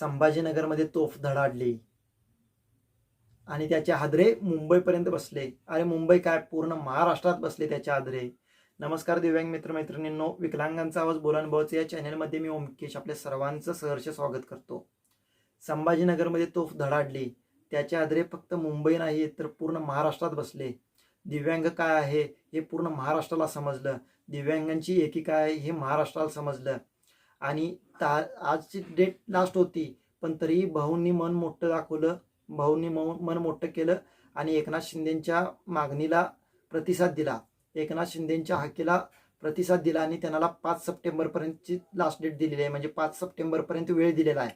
संभाजीनगरमध्ये तोफ धडाडली. आणि त्याचे हादरे मुंबईपर्यंत बसले. अरे मुंबई काय? पूर्ण महाराष्ट्रात बसले त्याचे हादरे. नमस्कार दिव्यांग मित्रमैत्रिणींनो विकलांगांचा आवाज बोलानुभवाचे या चॅनलमध्ये मी ओमकेश आपल्या सर्वांचं सहर्ष स्वागत करतो. संभाजीनगरमध्ये तोफ धडाडली. त्याचे आदरे फक्त मुंबई नाही तर पूर्ण महाराष्ट्रात बसले. दिव्यांग काय आहे हे पूर्ण महाराष्ट्राला समजलं. दिव्यांगांची एकीका आहे हे महाराष्ट्राला समजलं. आणि ता आजची डेट लास्ट होती. पण तरीही भाऊंनी मन मोठं दाखवलं. भाऊंनी मन मोठं केलं आणि एकनाथ शिंदेच्या मागणीला प्रतिसाद दिला. एकनाथ शिंदेच्या हाकेला प्रतिसाद दिला आणि त्यांना पाच सप्टेंबरपर्यंतची लास्ट डेट दिलेली आहे. म्हणजे पाच सप्टेंबरपर्यंत वेळ दिलेला आहे.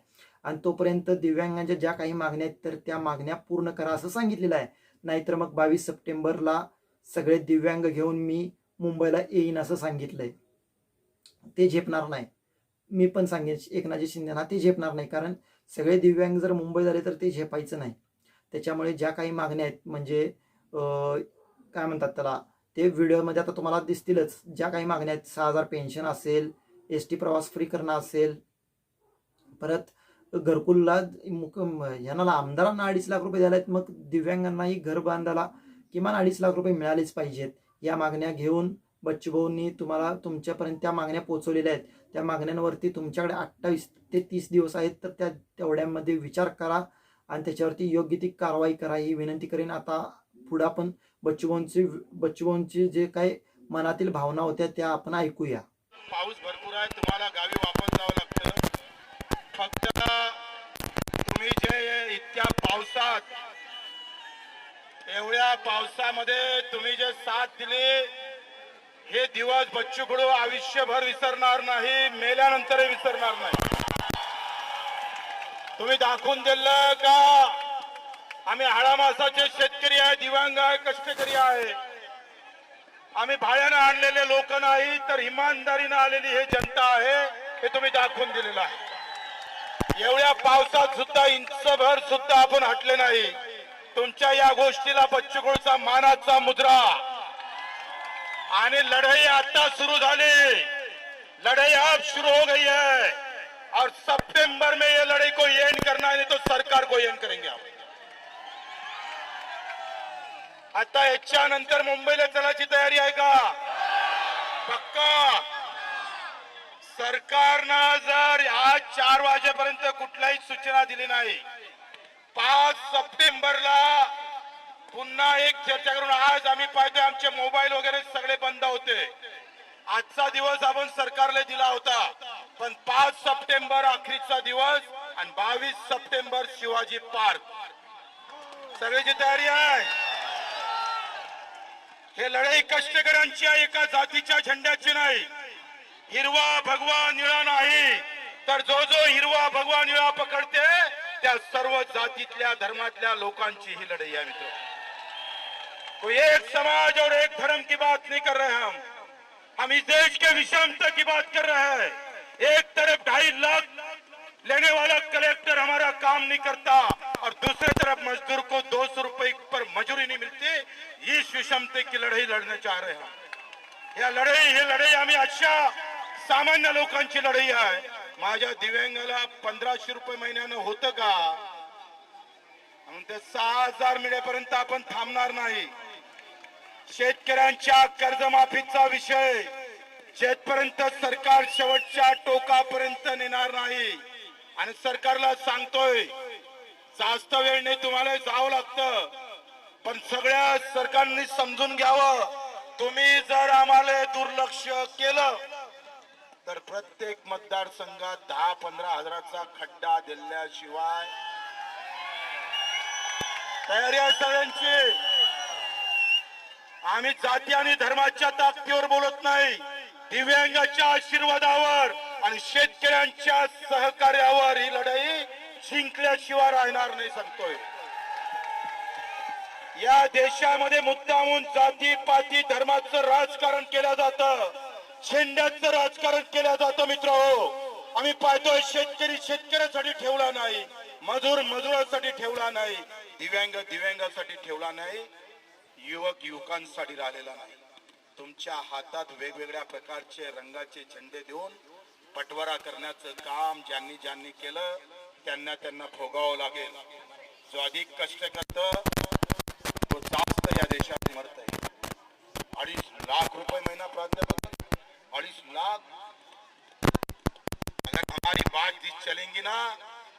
आणि तोपर्यंत दिव्यांगांच्या ज्या काही मागण्या आहेत तर त्या मागण्या पूर्ण करा असं सांगितलेलं आहे. नाहीतर मग बावीस सप्टेंबरला सगळे दिव्यांग घेऊन मी मुंबईला येईन असं सांगितलंय. ते झेपणार नाही. मी पण सांगेन एकनाथजी शिंदेना ते झेपणार नाही. कारण सगळे दिव्यांग जर मुंबई झाले तर ते झेपायचं नाही. त्याच्यामुळे ज्या काही मागण्या आहेत म्हणजे काय म्हणतात त्याला ते व्हिडिओमध्ये आता तुम्हाला दिसतीलच. ज्या काही मागण्या आहेत सहा हजार पेन्शन असेल एस टी प्रवास फ्री करणं असेल परत घरकुलला मुख ह्यांना आमदारांना अडीच लाख रुपये द्यायला आहेत मग दिव्यांगांनाही घर बांधायला किमान अडीच लाख रुपये मिळालेच पाहिजेत. या मागण्या घेऊन बच्चूभाऊंनी तुम्हाला तुमच्यापर्यंत त्या मागण्या पोहोचवलेल्या आहेत. त्या मागण्यांवरती तुमच्याकडे अठ्ठावीस ते तीस दिवस आहेत तर त्या तेवढ्यामध्ये विचार करा आणि त्याच्यावरती योग्य ती कारवाई करा. ही विनंती करेन. आता पुढं आपण बच्चूभाऊंची बच्चूभाऊंची जे काही मनातील भावना होत्या त्या आपण ऐकूया. पाऊस भरपूर आहे. तुम्हाला गावी वापस जावं लागतं. फक्त तुम्ही जे इतक्या पावसात एवढ्या पावसामध्ये तुम्ही जे साथ दिली हे दिवस बच्चू कडू आयुष्यभर विसरणार नाही मेल्यानंतरही विसरणार नाही. तुम्ही दाखवून दिलं का? आम्ही हाडा मासाचे शेतकरी आहे दिव्यांग आहे कष्टकरी आहे. आम्ही भाड्यानं आणलेले लोक नाही तर इमानदारीनं आलेली हे जनता आहे हे तुम्ही दाखवून दिलेलं आहे. एवढ्या पावसात सुद्धा इंचभर सुद्धा आपण हटले नाही. तुमच्या या गोष्टीला बच्चूकुळचा मानाचा मुद्रा. आणि लढाई आता सुरू झाली. लड़ाई अब शुरू हो गई है. और सितंबर में ये लड़ाई को एंड करना है तो सरकार को एंड करेंगे हम आता याच्या नंतर मुंबईला जाण्याची तयारी आहे का? पक्का? सरकारनं जर आज चार वाजेपर्यंत कुठल्याही सूचना दिली नाही पाच सप्टेंबरला पुन्हा एक चर्चा करून आज आम्ही पाहतोय आमचे मोबाईल वगैरे सगळे बंद होते. आजचा दिवस आपण सरकारला दिला होता. पण पाच सप्टेंबर अखेरचा दिवस आणि बावीस सप्टेंबर शिवाजी पार्क. सगळ्याची तयारी आहे. हे लढाई कष्टकऱ्यांच्या एका जातीच्या झेंड्याची नाही. हिरवा भगवा निळा नाही. तर जो जो हिरवा भगवा निळा पकडते त्या सर्व जातीतल्या धर्मातल्या लोकांची ही लढाई आहे मित्र कोई एक समाज और एक धर्म की बात नहीं कर रहे हम। हम इस देश के विषमता की बात कर रहे हैं। एक तरफ़ ढाई लाख लेने वाला कलेक्टर हमारा काम नहीं करता और दूसरी तरफ़ मजदूर को दो सौ रुपए पर मजूरी नहीं मिलती। इस विषमता की लड़ाई लड़ने चाह रहे हैं या लढाई ही लड़ाई आम्ही अशा सामान्य लोकांची लढाई आहे माझ्या दिव्यांगाला पंधराशे रुपये महिन्यानं होतं का? म्हणून ते सहा हज़ार मिळेपर्यंत आपण थांबणार नाही। शेतकऱ्यांच्या कर्जमाफीचा विषय जेथपर्यंत सरकार शेवटच्या टोकापर्यंत नेणार नाही. आणि सरकारला सांगतोय जास्त वेळ नाही तुम्हाला जावं लागतं. पण सगळ्या सरकारने समजून घ्यावं. तुम्ही जर आम्हाला दुर्लक्ष केलं तर प्रत्येक मतदारसंघात दहा पंधरा हजाराचा खड्डा दिल्याशिवाय तयारी आहे सगळ्यांची. आम्ही जाती आणि धर्माच्या ताकदीवर बोलत नाही. दिव्यांगाच्या आशीर्वादावर आणि शेतकऱ्यांच्या सहकार्यावर ही लढाई जिंकल्याशिवाय राहणार नाही सांगतोय. या देशामध्ये मुद्दामून जाती पाती धर्माचं राजकारण केलं जातं. शेंड्याचं राजकारण केलं जातं मित्र हो. आम्ही पाहतोय शेतकरी शेतकऱ्यासाठी ठेवला नाही. मजूर मजुरासाठी ठेवला नाही. दिव्यांग दिव्यांगासाठी ठेवला नाही. युवक युवकांसाठी राहिलेला नाही. तुमच्या हातात वेगवेगळ्या प्रकारचे रंगाचे झेंडे देऊन पटवारा करण्याचं काम ज्यांनी ज्यांनी केलं त्यांना त्यांना भोगावं लागेल. जो अधिक कष्ट करत तो जास्त या देशात मरत आहे अडीच लाख रुपये महिना प्राध्यापक. अडीच लाख. अगर हमारी बात जिस चलेंगी ना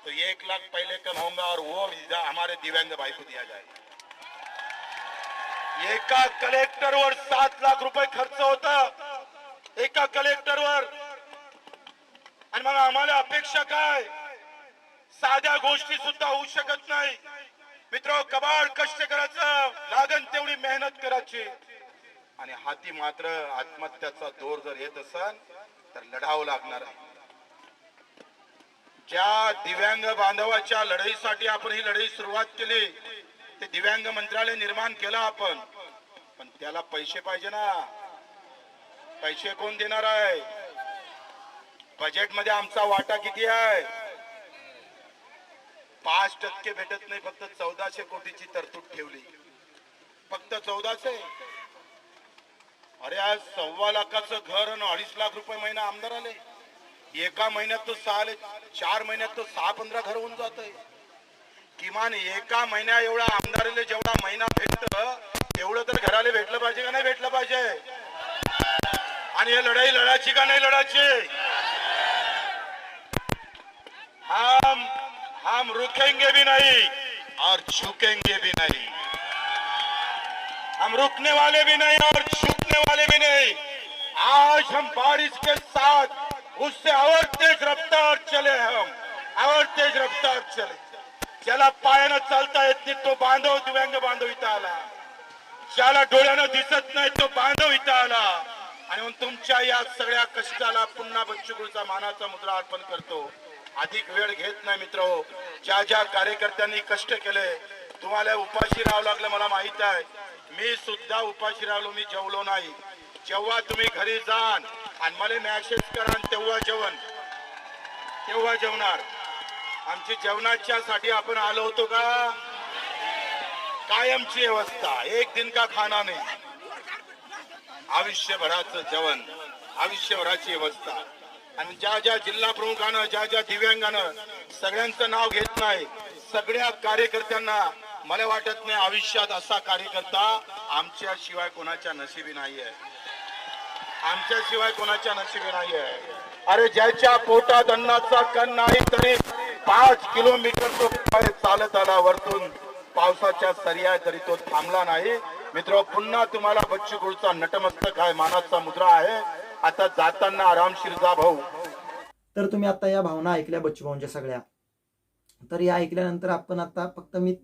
तो एक लाख पहले कम होगा और वो हमारे दिव्यांग भाई को दिया जाएगा. एका कलेक्टरवर सात लाख रुपये खर्च होता. एका कलेक्टरवर. आणि मग आम्हाला अपेक्षा काय? साध्या गोष्टी सुद्धा होऊ शकत नाही. मित्र कबाड कष्ट करायचं लागन तेवढी मेहनत करायची. आणि हाती मात्र आत्महत्याचा दोर जर येत असेल तर लढावं लागणार आहे. ज्या दिव्यांग बांधवाच्या लढाईसाठी आपण ही लढाई सुरुवात केली ते दिव्यांग मंत्रालय निर्माण केलं आपण. पण त्याला पैसे पाहिजे ना. पैसे कोण देणार आहे? बजेटमध्ये आमचा वाटा किती आहे? पाच टक्के भेटत नाही फक्त चौदाशे कोटीची तरतूद ठेवली. फक्त चौदाशे? अरे आज सव्वा लाखाचं घर आणि अडीच लाख रुपये महिना आमदार आले एका महिन्यात तो सहा चार महिन्यात तो सहा पंधरा घर होऊन जात किमान एका महिन्या एवढा आमदाराला जेवढा महिना भेटत तेवढं तर घराला भेटलं पाहिजे का नाही भेटलं पाहिजे? आणि हे लढाई लढायची का नाही लढायची? हम हम रुकेंगे भी नहीं और झुकेंगे भी नहीं. हम रुकने वाले भी नहीं और झुकने वाले भी नहीं. आज हम बारिश के साथ उससे और तेज रफ्तार चले हम और तेज रफ्तार चले। ज्याला पायानं चालता येत नाही तो बांधव दिव्यांग बांधव इथं आला. ज्याला डोळ्यानं दिसत नाही तो बांधव इथं आला. आणि म्हणून तुमच्या या सगळ्या कष्टाला पुन्हा बच्चूकुळचा मानाचा मुद्रा अर्पण करतो. अधिक वेळ घेत नाही मित्र हो. ज्या ज्या कार्यकर्त्यांनी कष्ट केले तुम्हाला उपाशी राहावं लागलं मला माहीत आहे. मी सुद्धा उपाशी राहिलो मी जेवलो नाही. जेव्हा तुम्ही घरी जाण आणि मला मॅसेज करा तेव्हा जेवण. तेव्हा जेवणार. आमची जेवणाच्या साठी आपण आलो होतो का? कायमची व्यवस्था एक दिन का खाना नाही. आयुष्यभराचं जेवण आयुष्यभराची व्यवस्था आणि ज्या ज्या जिल्हा प्रमुखानं ज्या ज्या दिव्यांगानं सगळ्यांचं नाव घेत नाही सगळ्या कार्यकर्त्यांना मला वाटत नाही आयुष्यात असा कार्यकर्ता आमच्या शिवाय कोणाच्या नशिबी नाहीये. आमच्या शिवाय कोणाच्या नशिबी नाहीये. अरे ज्याच्या पोटात अन्नाचा कण नाही तरी पाच किलोमीटर तो पाय चालत आला. वरतून पावसाच्या सर्या तरी तो थांबला नाही. मित्र पुन्हा तुम्हाला बच्चूकुळचा नटमस्तक आहे मानाचा मुद्रा आहे. आता जाताना आरामशीर जा भाऊ. तर तुम्ही आता या भावना ऐकल्या बच्चूभाऊंच्या सगळ्या. तर या ऐकल्यानंतर आपण आता फक्त मी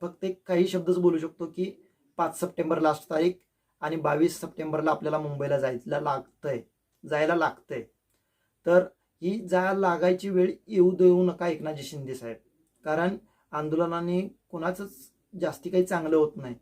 फक्त एक काही शब्दच बोलू शकतो की पाच सप्टेंबर लास्ट तारीख आणि बावीस सप्टेंबरला आपल्याला मुंबईला जायला लागतंय. जायला लागतंय. तर ही जा लागायची वेळ येऊ देऊ नका एकनाथजी शिंदे साहेब. कारण आंदोलनाने कोणाचंच जास्ती काही चांगलं होत नाही.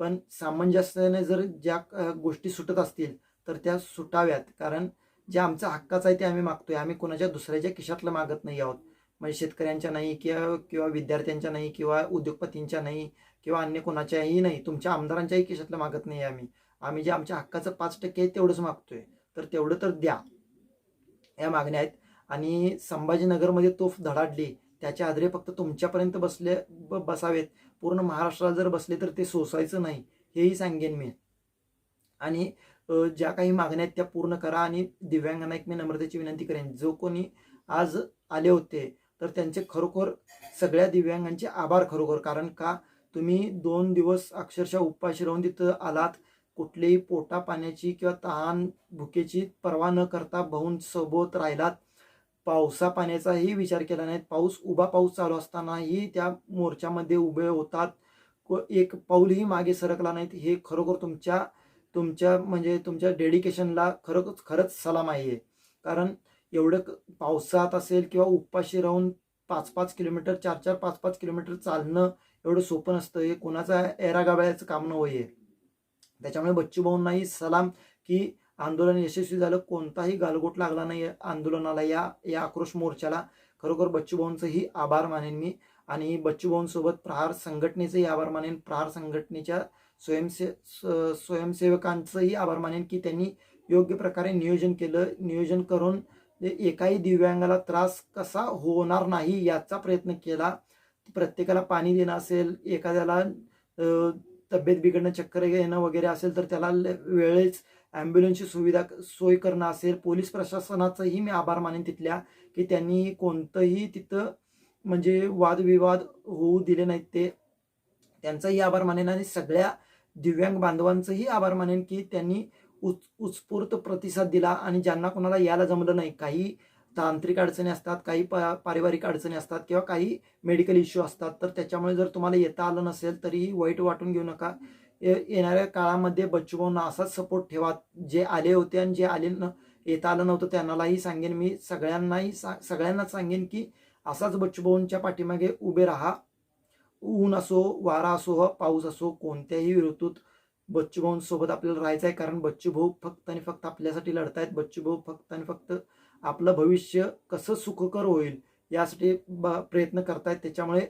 पण सामंजस्याने जर ज्या गोष्टी सुटत असतील तर त्या सुटाव्यात. कारण जे आमचा हक्काचं आहे ते आम्ही मागतोय. आम्ही कोणाच्या दुसऱ्याच्या खिशातलं मागत नाही आहोत. म्हणजे शेतकऱ्यांच्या नाही किंवा किंवा विद्यार्थ्यांच्या नाही किंवा उद्योगपतींच्या नाही किंवा अन्य कोणाच्याही नाही. तुमच्या आमदारांच्याही खिशातलं मागत नाही आम्ही. आम्ही जे आमच्या हक्काचं पाच टक्के आहे तेवढंच मागतोय. तर तेवढं तर द्या. या मागण्या आहेत. आणि संभाजीनगरमध्ये तोफ धडाडली त्याचे आदरे फक्त तुमच्यापर्यंत बसले ब बसावेत. पूर्ण महाराष्ट्राला जर बसले तर ते सोसायचं नाही हेही सांगेन मी. आणि ज्या काही मागण्या आहेत त्या पूर्ण करा आणि दिव्यांगांना एक मी नम्रतेची विनंती करेन. जो कोणी आज आले होते तर त्यांचे खरोखर सगळ्या दिव्यांगांचे आभार खरोखर. कारण का? तुम्ही दोन दिवस अक्षरशः उपाशी राहून तिथं आलात. कुठलीही पोटा पाण्याची किंवा तहान भुकेची पर्वा न करता भाऊन सोबत राहिलात. पावसा पाण्याचाही विचार केला नाही. पाऊस उभा पाऊस चालू असतानाही त्या मोर्चामध्ये उभे होतात. को- एक पाऊलही मागे सरकला नाहीत. हे खरोखर तुमच्या तुमच्या म्हणजे तुमच्या डेडिकेशनला खरोखर खरंच सलाम आहे कारण एवढं क- पावसात असेल किंवा उपाशी राहून पाच पाच किलोमीटर चार चार पाच पाच किलोमीटर चालणं एवढं सोपं नसतं. हे कोणाचा एरागाव्याचं काम न होय त्याच्यामुळे बच्चू भाऊंनाही सलाम की आंदोलन यशस्वी झालं कोणताही गालगोट लागला नाही आंदोलनाला या या आक्रोश मोर्चाला खरोखर बच्चूभाऊंचंही आभार मानेन मी. आणि बच्चूभाऊंसोबत प्रहार संघटनेचंही आभार मानेन. प्रहार संघटनेच्या स्वयंसे स्वयंसेवकांचंही आभार मानेन की त्यांनी योग्य प्रकारे नियोजन केलं. नियोजन करून एकाही दिव्यांगाला त्रास कसा होणार नाही याचा प्रयत्न केला. प्रत्येकाला पाणी देणं असेल एखाद्याला तब्येत बिघडणं चक्कर येणं वगैरे असेल तर त्याला वेळेस ॲम्ब्युलन्सची सुविधा सोय करणं असेल पोलीस प्रशासनाचंही मी आभार मानेन तिथल्या की त्यांनी कोणतंही तिथं म्हणजे वादविवाद होऊ दिले नाहीत ते. त्यांचाही आभार मानेन आणि सगळ्या दिव्यांग बांधवांचंही आभार मानेन की त्यांनी उच उत्स्फूर्त प्रतिसाद दिला आणि ज्यांना कोणाला यायला जमलं नाही काही तांत्रिक अडचणी असतात काही पा पारिवारिक अडचणी असतात किंवा काही मेडिकल इश्यू असतात तर त्याच्यामुळे जर तुम्हाला येता आलं नसेल तरीही वाईट वाटून घेऊ नका. येणाऱ्या काळामध्ये बच्चूभाऊंना असाच सपोर्ट ठेवा. जे आले होते आणि जे आले न येता आलं नव्हतं त्यांनाही सांगेन मी. सगळ्यांनाही सा सगळ्यांनाच सांगेन की असाच बच्चूभाऊंच्या पाठीमागे उभे राहा. ऊन असो वारा असो पाऊस असो कोणत्याही ऋतूत बच्चूभाऊंसोबत आपल्याला राहायचं आहे. कारण बच्चूभाऊ फक्त आणि फक्त आपल्यासाठी लढतायत. बच्चूभाऊ फक्त आणि फक्त आपलं भविष्य कसं सुखकर होईल यासाठी ब प्रयत्न करतायत. त्याच्यामुळे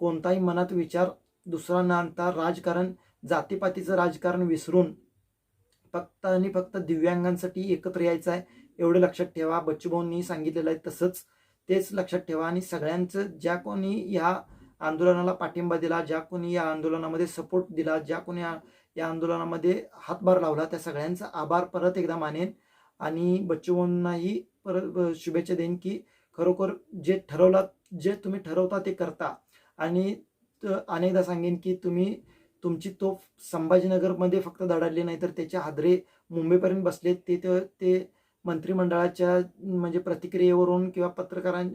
कोणताही मनात विचार दुसरा न आणता राजकारण जातीपातीचं राजकारण विसरून फक्त आणि फक्त दिव्यांगांसाठी एकत्र यायचं आहे एवढं लक्षात ठेवा. बच्चूभाऊंनी सांगितलेलं आहे तसंच तेच लक्षात ठेवा. आणि सगळ्यांचं ज्या कोणी या आंदोलनाला पाठिंबा दिला ज्या कोणी या आंदोलनामध्ये सपोर्ट दिला ज्या कोणी या आंदोलनामध्ये हातभार लावला त्या सगळ्यांचा आभार परत एकदा मानेन. आणि बच्चूभाऊंनाही परत शुभेच्छा देईन की खरोखर जे ठरवला जे तुम्ही ठरवता ते करता. आणि अनेकदा सांगेन की तुम्ही तुमची तोफ संभाजीनगरमध्ये फक्त दडाडली नाही तर त्याचे हादरे मुंबईपर्यंत बसले ते ते मंत्रिमंडळाच्या म्हणजे प्रतिक्रियेवरून किंवा पत्रकारां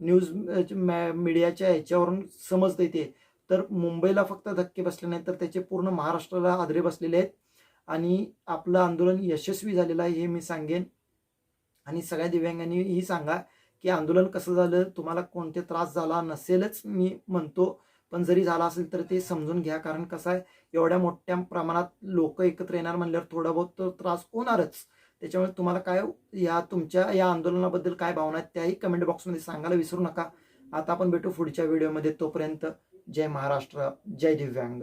न्यूज मॅ- मीडियाच्या ह्याच्यावरून समजतं ते. तर मुंबईला फक्त धक्के बसले नाही तर त्याचे पूर्ण महाराष्ट्राला हादरे बसलेले आहेत. आणि आपलं आंदोलन यशस्वी झालेलं आहे हे मी सांगेन. आणि सगळ्या दिव्यांगांनी ही सांगा की आंदोलन कसं झालं तुम्हाला कोणते त्रास झाला नसेलच मी म्हणतो. पण जरी झाला असेल तर ते समजून घ्या. कारण कसं आहे एवढ्या मोठ्या प्रमाणात लोक एकत्र येणार म्हणल्यावर थोडा बहुत तर त्रास होणारच. त्याच्यामुळे तुम्हाला काय या तुमच्या या आंदोलनाबद्दल काय भावना आहेत त्याही कमेंट बॉक्समध्ये सांगायला विसरू नका. आता आपण भेटू पुढच्या व्हिडिओमध्ये तोपर्यंत जय महाराष्ट्र जय दिव्यांग.